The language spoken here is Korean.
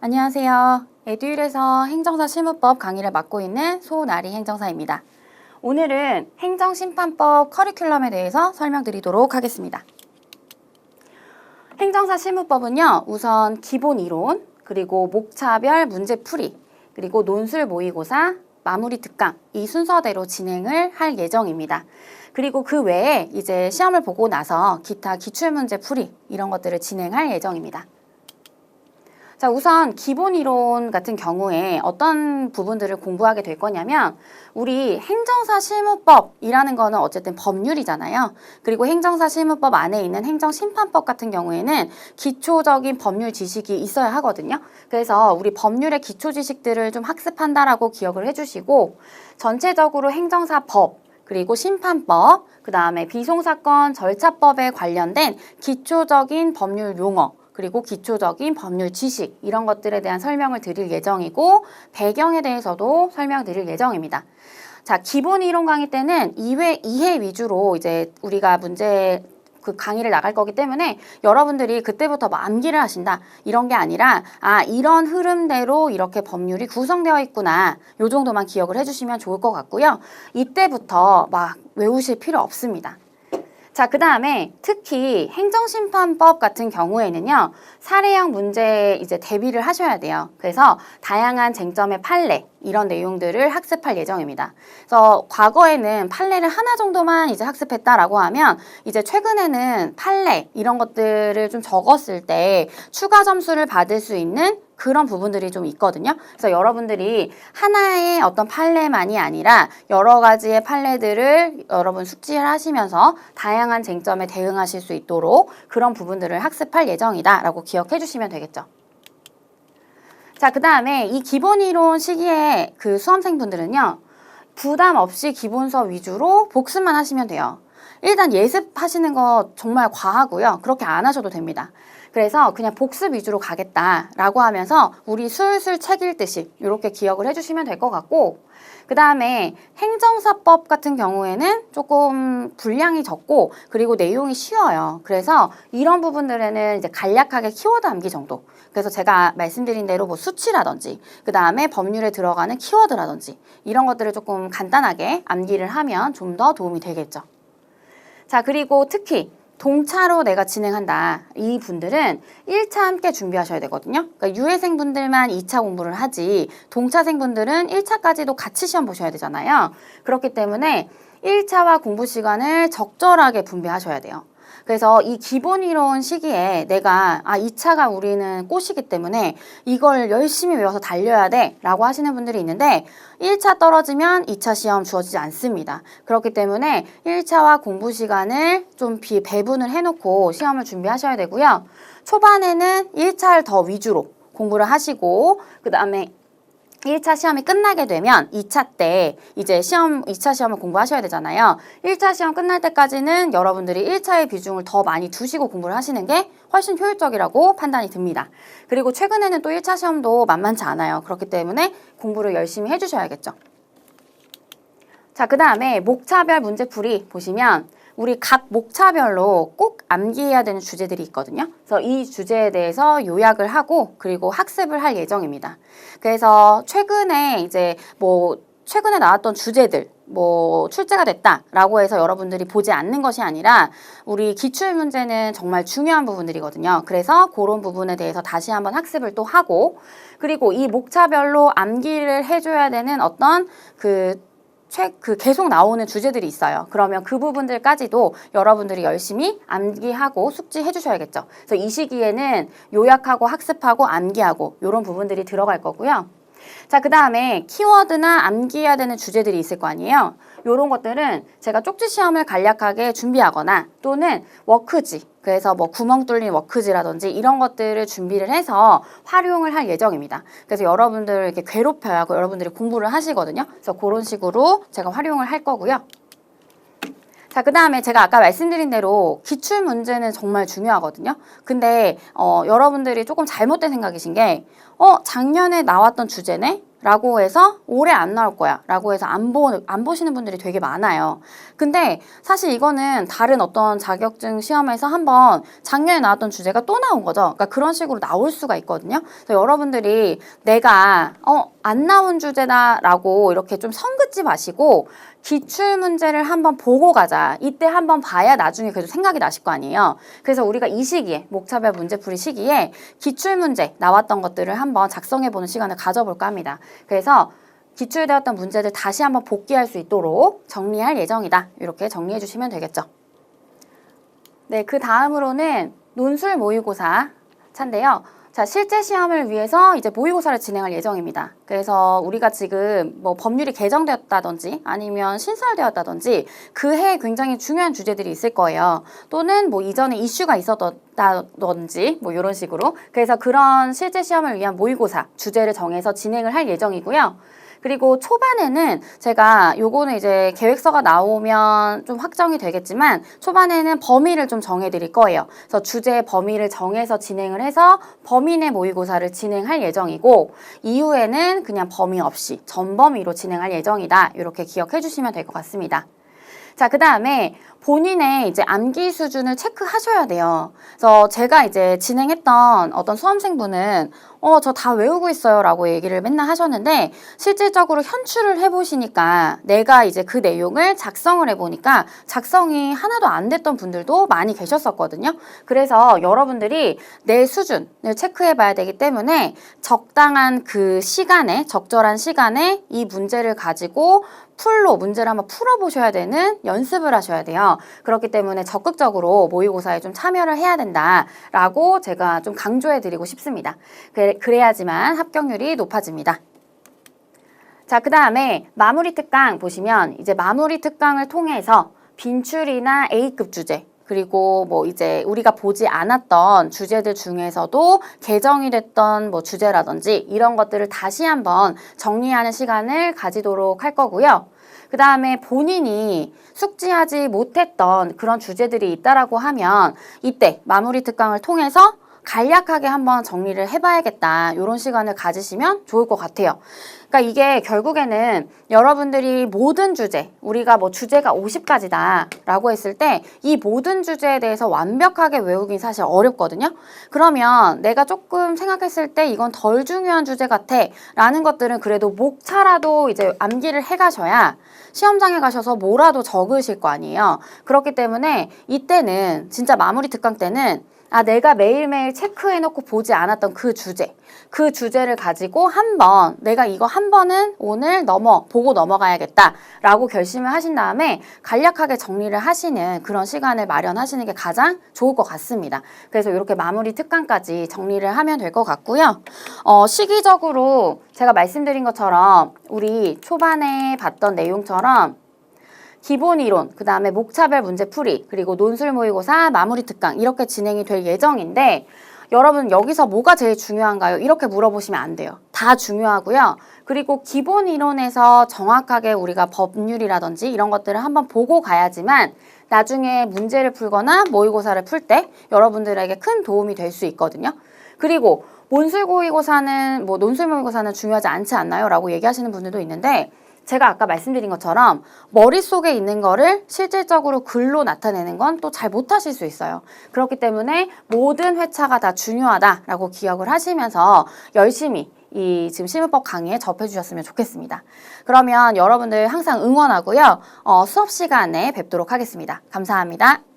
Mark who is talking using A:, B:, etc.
A: 안녕하세요. 에듀일에서 행정사 실무법 강의를 맡고 있는 소나리 행정사입니다. 오늘은 행정심판법 커리큘럼에 대해서 설명드리도록 하겠습니다. 행정사 실무법은요, 우선 기본 이론, 그리고 목차별 문제 풀이, 그리고 논술 모의고사, 마무리 특강 이 순서대로 진행을 할 예정입니다. 그리고 그 외에 이제 시험을 보고 나서 기타 기출 문제 풀이 이런 것들을 진행할 예정입니다. 자, 우선 기본 이론 같은 경우에 어떤 부분들을 공부하게 될 거냐면 우리 행정사 실무법이라는 거는 어쨌든 법률이잖아요. 그리고 행정사 실무법 안에 있는 행정심판법 같은 경우에는 기초적인 법률 지식이 있어야 하거든요. 그래서 우리 법률의 기초 지식들을 좀 학습한다라고 기억을 해주시고 전체적으로 행정사법 그리고 심판법, 그 다음에 비송사건 절차법에 관련된 기초적인 법률 용어, 그리고 기초적인 법률 지식 이런 것들에 대한 설명을 드릴 예정이고 배경에 대해서도 설명드릴 예정입니다. 자, 기본 이론 강의 때는 2회, 2회 위주로 이제 우리가 문제 그 강의를 나갈 거기 때문에 여러분들이 그때부터 뭐 암기를 하신다. 이런 게 아니라 아 이런 흐름대로 이렇게 법률이 구성되어 있구나. 요 정도만 기억을 해주시면 좋을 것 같고요. 이때부터 막 외우실 필요 없습니다 자, 그 다음에 특히 행정심판법 같은 경우에는요, 사례형 문제에 이제 대비를 하셔야 돼요. 그래서 다양한 쟁점의 판례, 이런 내용들을 학습할 예정입니다. 그래서 과거에는 판례를 하나 정도만 이제 학습했다라고 하면 이제 최근에는 판례 이런 것들을 좀 적었을 때 추가 점수를 받을 수 있는 그런 부분들이 좀 있거든요. 그래서 여러분들이 하나의 어떤 판례만이 아니라 여러 가지의 판례들을 여러분 숙지를 하시면서 다양한 쟁점에 대응하실 수 있도록 그런 부분들을 학습할 예정이다라고 기억해 주시면 되겠죠. 자, 그 다음에 이 기본 이론 시기에 그 수험생분들은요, 부담 없이 기본서 위주로 복습만 하시면 돼요. 일단 예습하시는 거 정말 과하고요. 그렇게 안 하셔도 됩니다. 그래서 그냥 복습 위주로 가겠다라고 하면서 우리 술술 책 읽듯이 이렇게 기억을 해주시면 될 것 같고 그 다음에 행정사법 같은 경우에는 조금 분량이 적고 그리고 내용이 쉬워요. 그래서 이런 부분들에는 이제 간략하게 키워드 암기 정도. 그래서 제가 말씀드린 대로 뭐 수치라든지 그 다음에 법률에 들어가는 키워드라든지 이런 것들을 조금 간단하게 암기를 하면 좀 더 도움이 되겠죠. 자, 그리고 특히 동차로 내가 진행한다. 이 분들은 1차 함께 준비하셔야 되거든요. 그러니까 유해생 분들만 2차 공부를 하지 동차생 분들은 1차까지도 같이 시험 보셔야 되잖아요. 그렇기 때문에 1차와 공부 시간을 적절하게 분배하셔야 돼요. 그래서 이 기본 이론 시기에 내가 아 2차가 우리는 꽃이기 때문에 이걸 열심히 외워서 달려야 돼 라고 하시는 분들이 있는데 1차 떨어지면 2차 시험 주어지지 않습니다. 그렇기 때문에 1차와 공부 시간을 좀 비, 배분을 해놓고 시험을 준비하셔야 되고요. 초반에는 1차를 더 위주로 공부를 하시고 그 다음에 1차 시험이 끝나게 되면 2차 때 이제 시험 2차 시험을 공부하셔야 되잖아요. 1차 시험 끝날 때까지는 여러분들이 1차의 비중을 더 많이 두시고 공부를 하시는 게 훨씬 효율적이라고 판단이 듭니다. 그리고 최근에는 또 1차 시험도 만만치 않아요. 그렇기 때문에 공부를 열심히 해 주셔야겠죠. 자, 그 다음에 목차별 문제풀이 보시면 우리 각 목차별로 꼭 암기해야 되는 주제들이 있거든요. 그래서 이 주제에 대해서 요약을 하고 그리고 학습을 할 예정입니다. 그래서 최근에 이제 뭐 최근에 나왔던 주제들 뭐 출제가 됐다라고 해서 여러분들이 보지 않는 것이 아니라 우리 기출 문제는 정말 중요한 부분들이거든요. 그래서 그런 부분에 대해서 다시 한번 학습을 또 하고 그리고 이 목차별로 암기를 해줘야 되는 어떤 그 최, 그 계속 나오는 주제들이 있어요. 그러면 그 부분들까지도 여러분들이 열심히 암기하고 숙지해 주셔야겠죠. 그래서 이 시기에는 요약하고 학습하고 암기하고 이런 부분들이 들어갈 거고요. 자, 그 다음에 키워드나 암기해야 되는 주제들이 있을 거 아니에요. 요런 것들은 제가 쪽지 시험을 간략하게 준비하거나 또는 워크지, 그래서 뭐 구멍 뚫린 워크지라든지 이런 것들을 준비를 해서 활용을 할 예정입니다. 그래서 여러분들을 이렇게 괴롭혀야 하고 여러분들이 공부를 하시거든요. 그래서 그런 식으로 제가 활용을 할 거고요. 자, 그 다음에 제가 아까 말씀드린 대로 기출 문제는 정말 중요하거든요. 근데, 어, 여러분들이 조금 잘못된 생각이신 게, 어, 작년에 나왔던 주제네? 라고 해서 올해 안 나올 거야 라고 해서 안, 보, 안 보시는 분들이 되게 많아요. 근데 사실 이거는 다른 어떤 자격증 시험에서 한번 작년에 나왔던 주제가 또 나온 거죠. 그러니까 그런 식으로 나올 수가 있거든요. 그래서 여러분들이 내가 어, 안 나온 주제다 라고 이렇게 좀 선긋지 마시고 기출 문제를 한번 보고 가자. 이때 한번 봐야 나중에 그래도 생각이 나실 거 아니에요. 그래서 우리가 이 시기에 목차별 문제풀이 시기에 기출 문제 나왔던 것들을 한번 작성해 보는 시간을 가져볼까 합니다. 그래서 기출되었던 문제들 다시 한번 복귀할 수 있도록 정리할 예정이다. 이렇게 정리해 주시면 되겠죠. 네, 그 다음으로는 논술 모의고사 차인데요. 자, 실제 시험을 위해서 이제 모의고사를 진행할 예정입니다. 그래서 우리가 지금 뭐 법률이 개정되었다든지 아니면 신설되었다든지 그 해에 굉장히 중요한 주제들이 있을 거예요. 또는 뭐 이전에 이슈가 있었다든지 뭐 이런 식으로. 그래서 그런 실제 시험을 위한 모의고사 주제를 정해서 진행을 할 예정이고요. 그리고 초반에는 제가 요거는 이제 계획서가 나오면 좀 확정이 되겠지만 초반에는 범위를 좀 정해 드릴 거예요. 그래서 주제 범위를 정해서 진행을 해서 내 모의고사를 진행할 예정이고 이후에는 그냥 범위 없이 전범위로 진행할 예정이다. 이렇게 기억해 주시면 될 것 같습니다. 자, 그 다음에 본인의 이제 암기 수준을 체크하셔야 돼요. 그래서 제가 이제 진행했던 어떤 수험생분은 어, 저 다 외우고 있어요. 라고 얘기를 맨날 하셨는데, 실질적으로 현출을 해보시니까 내가 이제 그 내용을 작성을 해보니까 작성이 하나도 안 됐던 분들도 많이 계셨었거든요. 그래서 여러분들이 내 수준을 체크해 봐야 되기 때문에 적당한 그 시간에, 적절한 시간에 이 문제를 가지고 풀로 문제를 한번 풀어보셔야 되는 연습을 하셔야 돼요. 그렇기 때문에 적극적으로 모의고사에 좀 참여를 해야 된다라고 제가 좀 강조해 드리고 싶습니다. 그래, 그래야지만 합격률이 높아집니다. 자, 그 다음에 마무리 특강 보시면 이제 마무리 특강을 통해서 빈출이나 A급 주제, 그리고 뭐 이제 우리가 보지 않았던 주제들 중에서도 개정이 됐던 뭐 주제라든지 이런 것들을 다시 한번 정리하는 시간을 가지도록 할 거고요. 그 다음에 본인이 숙지하지 못했던 그런 주제들이 있다라고 하면 이때 마무리 특강을 통해서 간략하게 한번 정리를 해봐야겠다. 이런 시간을 가지시면 좋을 것 같아요. 그러니까 이게 결국에는 여러분들이 모든 주제, 우리가 뭐 주제가 50가지다 라고 했을 때 이 모든 주제에 대해서 완벽하게 외우긴 사실 어렵거든요. 그러면 내가 조금 생각했을 때 이건 덜 중요한 주제 같아 라는 것들은 그래도 목차라도 이제 암기를 해 가셔야 시험장에 가셔서 뭐라도 적으실 거 아니에요. 그렇기 때문에 이때는 진짜 마무리 특강 때는 아, 내가 매일매일 체크해놓고 보지 않았던 그 주제, 그 주제를 가지고 한 번 내가 이거 한 번은 오늘 넘어, 보고 넘어가야겠다 라고 결심을 하신 다음에 간략하게 정리를 하시는 그런 시간을 마련하시는 게 가장 좋을 것 같습니다. 그래서 이렇게 마무리 특강까지 정리를 하면 될 것 같고요. 어, 시기적으로 제가 말씀드린 것처럼 우리 초반에 봤던 내용처럼 기본 이론, 그 다음에 목차별 문제 풀이, 그리고 논술 모의고사 마무리 특강 이렇게 진행이 될 예정인데 여러분 여기서 뭐가 제일 중요한가요? 이렇게 물어보시면 안 돼요. 다 중요하고요. 그리고 기본 이론에서 정확하게 우리가 법률이라든지 이런 것들을 한번 보고 가야지만 나중에 문제를 풀거나 모의고사를 풀 때 여러분들에게 큰 도움이 될 수 있거든요. 그리고 논술 모의고사는 뭐 논술 모의고사는 중요하지 않지 않나요? 라고 얘기하시는 분들도 있는데 제가 아까 말씀드린 것처럼 머릿속에 있는 거를 실질적으로 글로 나타내는 건 또 잘 못하실 수 있어요. 그렇기 때문에 모든 회차가 다 중요하다라고 기억을 하시면서 열심히 이 지금 실무법 강의에 접해 주셨으면 좋겠습니다. 그러면 여러분들 항상 응원하고요. 어, 수업 시간에 뵙도록 하겠습니다. 감사합니다.